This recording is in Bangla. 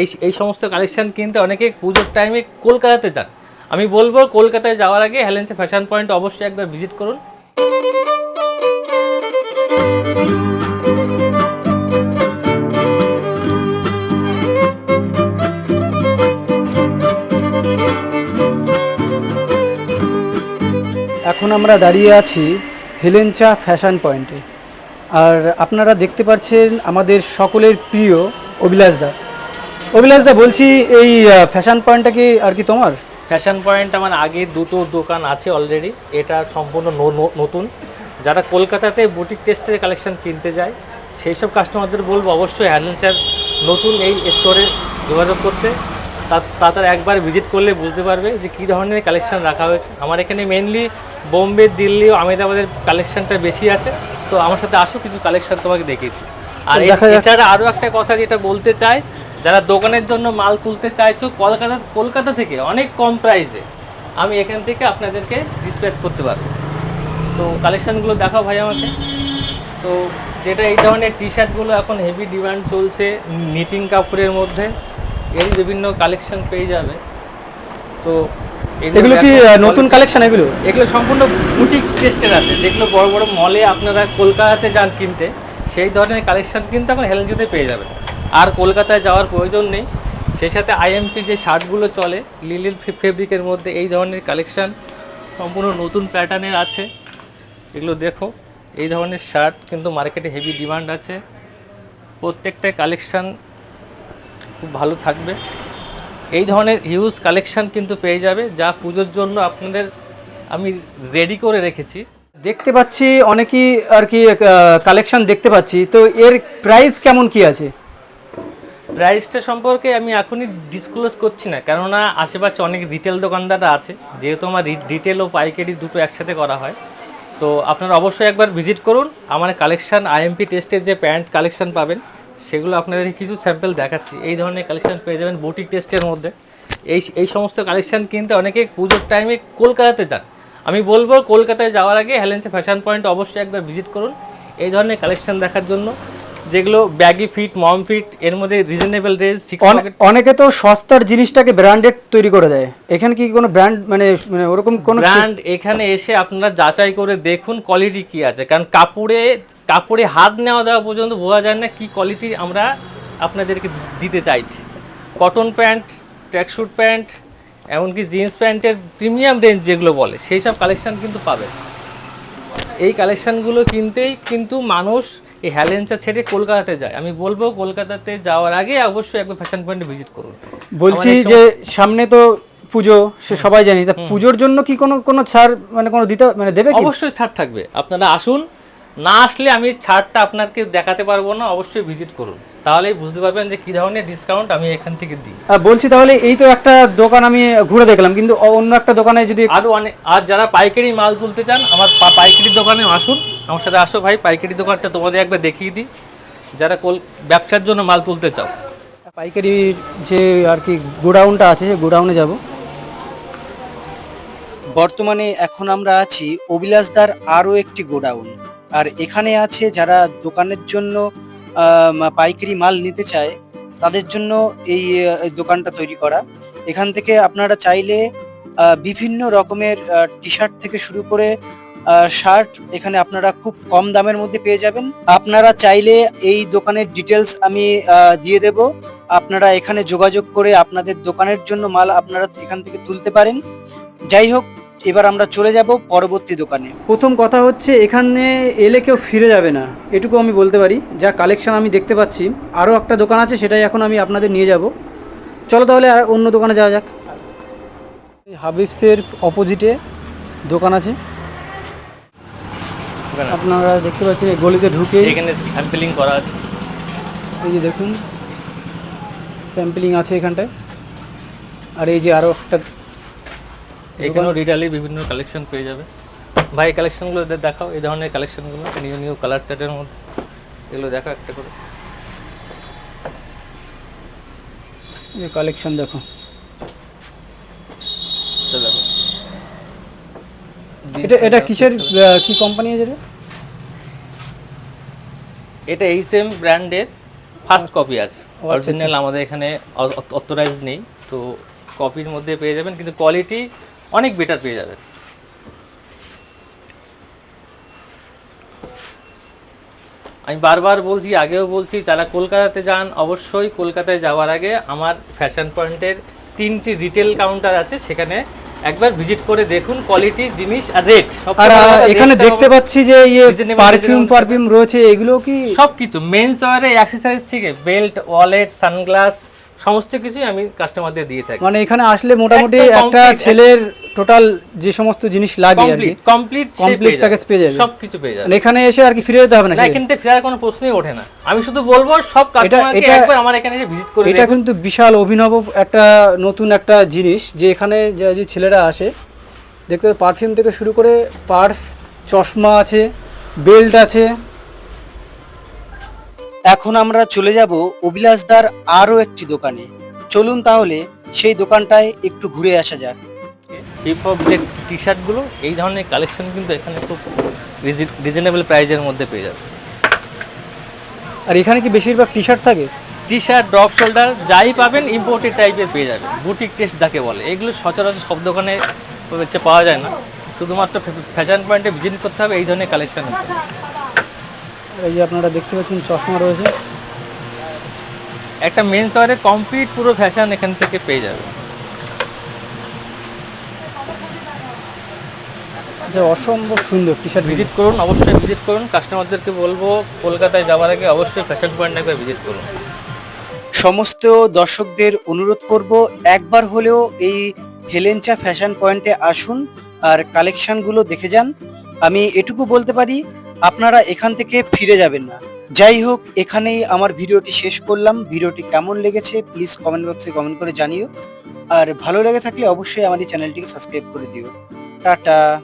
এই এই সমস্ত কালেকশন কিনতে অনেকে পুজোর টাইমে কলকাতাতে যান। আমি বলব, কলকাতায় যাওয়ার আগে হেলেন্সে ফ্যাশন পয়েন্ট অবশ্যই একবার ভিজিট করুন। এখন আমরা দাঁড়িয়ে আছি হেলেঞ্চা ফ্যাশন পয়েন্টে আর আপনারা দেখতে পাচ্ছেন আমাদের সকলের প্রিয় অভিলাষ দা। অভিলাষ দা বলছি এই ফ্যাশন পয়েন্টটা কি আর কি তোমার? ফ্যাশন পয়েন্ট আমার আগে দুটো দোকান আছে অলরেডি এটা সম্পূর্ণ নতুন। যারা কলকাতাতে বুটিক টেস্টের কালেকশন কিনতে যায় সেই সব কাস্টমারদের বলব অবশ্যই হ্যান্ডেলচার নতুন এই স্টোরে যোগাযোগ করতে। তা- তারা একবার ভিজিট করলে বুঝতে পারবে যে কী ধরনের কালেকশন রাখা হয়েছে। আমার এখানে মেনলি বোম্বে দিল্লি ও আহমেদাবাদের কালেকশনটা বেশি আছে। তো আমার সাথে আসো কিছু কালেকশন তোমাকে দেখিয়ে দিই। আর। এছাড়া আরও একটা কথা যেটা বলতে চাই যারা দোকানের জন্য মাল তুলতে চাইছো কলকাতা কলকাতা থেকে অনেক কম প্রাইসে আমি এখান থেকে আপনাদেরকে ডিসপ্লেস করতে পারব। তো কালেকশানগুলো দেখাও ভাই আমাকে। তো যেটা এই ধরনের টি শার্টগুলো এখন হেভি ডিমান্ড চলছে নিটিং কাপড়ের মধ্যে এর বিভিন্ন কালেকশন পেয়ে যাবে। তো এগুলো কি নতুন কালেকশন এগুলো? এগুলো সম্পূর্ণ বুটিক টেস্টের আছে। যেগুলো বড় বড় মলে আপনারা কলকাতাতে যান কিনতে সেই ধরনের কালেকশন কিন্তু এখন হেলেঞ্জিতে পেয়ে যাবেন। আর কলকাতায় যাওয়ার প্রয়োজন নেই। সেই সাথে আইএমপি যে শার্টগুলো চলে লিলির ফেব্রিকের মধ্যে এই ধরনের কালেকশান সম্পূর্ণ নতুন প্যাটার্নের আছে। এগুলো দেখো, এই ধরনের শার্ট কিন্তু মার্কেটে হেভি ডিমান্ড আছে। প্রত্যেকটা কালেকশান খুব ভালো থাকবে। এই ধরনের হিউজ কালেকশান কিন্তু পেয়ে যাবে, যা পুজোর জন্য আপনাদের আমি রেডি করে রেখেছি। দেখতে পাচ্ছি, অনেকই আর কি কালেকশান দেখতে পাচ্ছি। তো এর প্রাইস কেমন কি আছে? প্রাইসটা সম্পর্কে আমি এখনই ডিসক্লোজ করছি না, কেননা আশেপাশে অনেক রিটেল দোকানদাররা আছে, যেহেতু আমার রিটেল ও পাইকারি দুটো একসাথে করা হয়। তো আপনারা অবশ্যই একবার ভিজিট করুন, আমার কালেকশন আইএমপি টেস্টের যে প্যান্ট কালেকশান পাবেন, সেগুলো আপনাদের কিছু স্যাম্পেল দেখাচ্ছি। এই ধরনের কালেকশান পেয়ে যাবেন বুটিক টেস্টের মধ্যে। এই এই সমস্ত কালেকশান কিনতে অনেকে পুজোর টাইমে কলকাতাতে যান। আমি বলব, কলকাতায় যাওয়ার আগে হেলেন্সে ফ্যাশন পয়েন্ট অবশ্যই একবার ভিজিট করুন। এই ধরনের কালেকশান দেখার জন্য যেগুলো ব্যাগি ফিট মম ফিট এর মধ্যে রিজনেবল রেঞ্জ অনেকে তো সস্তার জিনিসটাকে ব্র্যান্ডেড তৈরি করে দেয়। এখানে কি কোনো ব্র্যান্ড মানে মানে ওরকম কোনো ব্র্যান্ড এখানে এসে আপনারা যাচাই করে দেখুন কোয়ালিটি কি আছে। কারণ কাপড়ে কাপড়ে হাত নেওয়া দেওয়া পর্যন্ত বোঝা যায় না কি কোয়ালিটি আমরা আপনাদেরকে দিতে চাইছি। কটন প্যান্ট ট্র্যাকস্যুট প্যান্ট এমনকি জিন্স প্যান্টের প্রিমিয়াম রেঞ্জ যেগুলো বলে সেই সব কালেকশান কিন্তু পাবেন। এই কালেকশানগুলো কিনতেই কিন্তু মানুষ এই হ্যালেন্সা ছেড়ে কলকাতাতে যায়। আমি বলব কলকাতাতে যাওয়ার আগে অবশ্যই একবার ফ্যাশন পয়েন্টে ভিজিট করুন। বলছি যে সামনে তো পুজো সে সবাই জানি। তা পুজোর জন্য কি কোনো কোনো ছাড় মানে কোনো দিতে মানে দেবে কি? অবশ্যই ছাড় থাকবে। আপনারা আসুন। না আসলে আমি ছাড়টা আপনাকে দেখাতে পারব না অবশ্যই ভিজিট করুন। তাহলেই বুঝতে পারবেন যে কী ধরনের ডিসকাউন্ট আমি এখান থেকে দিই। বলছি তাহলে এই তো একটা দোকান আমি ঘুরে দেখলাম কিন্তু অন্য একটা দোকানে যদি আরও অনেক আর যারা পাইকারি মাল তুলতে চান আমার পা- পাইকারি দোকানে আসুন আমার সাথে আসো ভাই পাইকারি দোকানটা তোমাদের একবার দেখিয়ে দিই। যারা কল ব্যবসার জন্য মাল তুলতে চাও। পাইকারি যে আর কি গোডাউনটা আছে সেই গোডাউনে যাব। বর্তমানে এখন আমরা আছি অবিলাসদার আরও একটি গোডাউন। আর এখানে আছে যারা দোকানের জন্য পাইকারি মাল নিতে চায়, তাদের জন্য এই দোকানটা তৈরি করা। এখান থেকে আপনারা চাইলে বিভিন্ন রকমের টি শার্ট থেকে শুরু করে শার্ট এখানে আপনারা খুব কম দামের মধ্যে পেয়ে যাবেন। আপনারা চাইলে এই দোকানের ডিটেলস আমি দিয়ে দেব। আপনারা এখানে যোগাযোগ করে আপনাদের দোকানের জন্য মাল আপনারা এখান থেকে তুলতে পারেন। যাই হোক এবার আমরা চলে যাব পরবর্তী দোকানে। প্রথম কথা হচ্ছে এখানে এলে কেউ ফিরে যাবে না। এটুকু আমি বলতে পারি। যা কালেকশন আমি দেখতে পাচ্ছি আরও একটা দোকান আছে সেটাই এখন আমি আপনাদের নিয়ে যাব। চলো তাহলে আর অন্য দোকানে যাওয়া যাক। হাবিবসের অপোজিটে দোকান আছে। আপনারা দেখতে পাচ্ছেন এই গলিতে ঢুকে এখানে স্যাম্পলিং করা আছে। এই যে দেখুন স্যাম্পলিং আছে এখানটায়। আর এই যে আরও একটা এখানেও রিটালি বিভিন্ন কালেকশন পেয়ে যাবে। ভাই কালেকশনগুলো এদের দেখাও এই ধরনের কালেকশনগুলো নিউ নিউ কালার চার্টের মধ্যে। এগুলো দেখাও একটা করে। যে কালেকশন দেখো। দেখো। এটা এটা কিসের কি কোম্পানি আছে এটা? এইচ এম ব্র্যান্ডের ফার্স্ট কপি আছে। আচ্ছা, অরিজিনাল আমাদের এখানে অথরাইজ নেই। তো কপির মধ্যে পেয়ে যাবেন। কিন্তু কোয়ালিটি অনেক বেটার পেয়ে যাবেন আমি বারবার বলছি আগেও বলছি যারা কলকাতাতে যান অবশ্যই কলকাতায় যাওয়ার আগে আমার ফ্যাশন পয়েন্টের তিনটি রিটেল কাউন্টার আছে সেখানে একবার ভিজিট করে দেখুন কোয়ালিটি জিনিস আর রেট আর এখানে দেখতে পাচ্ছি যে ইয়ে পারফিউম পারফিউম রয়েছে এগুলো কি? সব কিছু মেন্স ওয়ারে অ্যাক্সেসরিজ থেকে বেল্ট ওয়ালেট সানগ্লাস সমস্ত কিছুই আমি কাস্টমারদের দিয়ে থাকি। মানে এখানে আসলে মোটামুটি একটা ছেলের টোটাল যে সমস্ত জিনিস লাগে আর কি। কমপ্লিট কমপ্লিট package পেয়ে যাবে। সব কিছু পেয়ে যাবে। মানে এখানে এসে আর কি ফিরে যেতে হবে না না? কিন্তু ফেরার কোনো প্রশ্নই ওঠে না। আমি শুধু বলব সব কাস্টমারকে একবার আমার এখানে এসে ভিজিট করে এটা কিন্তু বিশাল অভিনব একটা নতুন একটা জিনিস যে এখানে যে ছেলেরা আসে দেখতে পারফিউম থেকে শুরু করে পার্স চশমা আছে বেল্ট আছে এখন আমরা চলে যাব অবিলাসদার আরও একটি দোকানে। চলুন তাহলে সেই দোকানটায় একটু ঘুরে আসা যাক। হিপ হপ যে টি শার্টগুলো এই ধরনের কালেকশন কিন্তু এখানে খুব রিজনেবল প্রাইজের মধ্যে পেয়ে যাবে। আর এখানে কি বেশিরভাগ টি শার্ট থাকে? টি শার্ট ড্রপ শোল্ডার যাই পাবেন ইম্পোর্টেড টাইপের পেয়ে যাবেন বুটিক টেস্ট যাকে বলে। এগুলো সচরাচর সব দোকানে হচ্ছে পাওয়া যায় না। শুধুমাত্র ফ্যাশন পয়েন্টে ভিজিট করতে হবে এই ধরনের কালেকশন এই যে আপনারা দেখতে পাচ্ছেন চশমা রয়েছে। একটা মেন ওয়ারে কমপ্লিট পুরো ফ্যাশন এখান থেকে পেয়ে যাবে। যে অসম্ভব সুন্দর টি শার্ট ভিজিট করুন অবশ্যই ভিজিট করুন। কাস্টমারদেরকে বলব কলকাতায় যাওয়ার আগে অবশ্যই ফ্যাশন পয়েন্ট একবার ভিজিট করুন। সমস্ত দর্শকদের অনুরোধ করব একবার হলেও এই হেলেঞ্চা ফ্যাশন পয়েন্টে আসুন আর কালেকশনগুলো দেখে যান। আমি এটুকু বলতে পারি আপনারা এখান থেকে ফিরে যাবেন না। যাই হোক, এখানেই আমার ভিডিওটি শেষ করলাম। ভিডিওটি কেমন লেগেছে প্লিজ কমেন্ট বক্সে কমেন্ট করে জানিও। আর ভালো লেগে থাকলে অবশ্যই আমার এই চ্যানেলটিকে সাবস্ক্রাইব করে দিও। টাটা।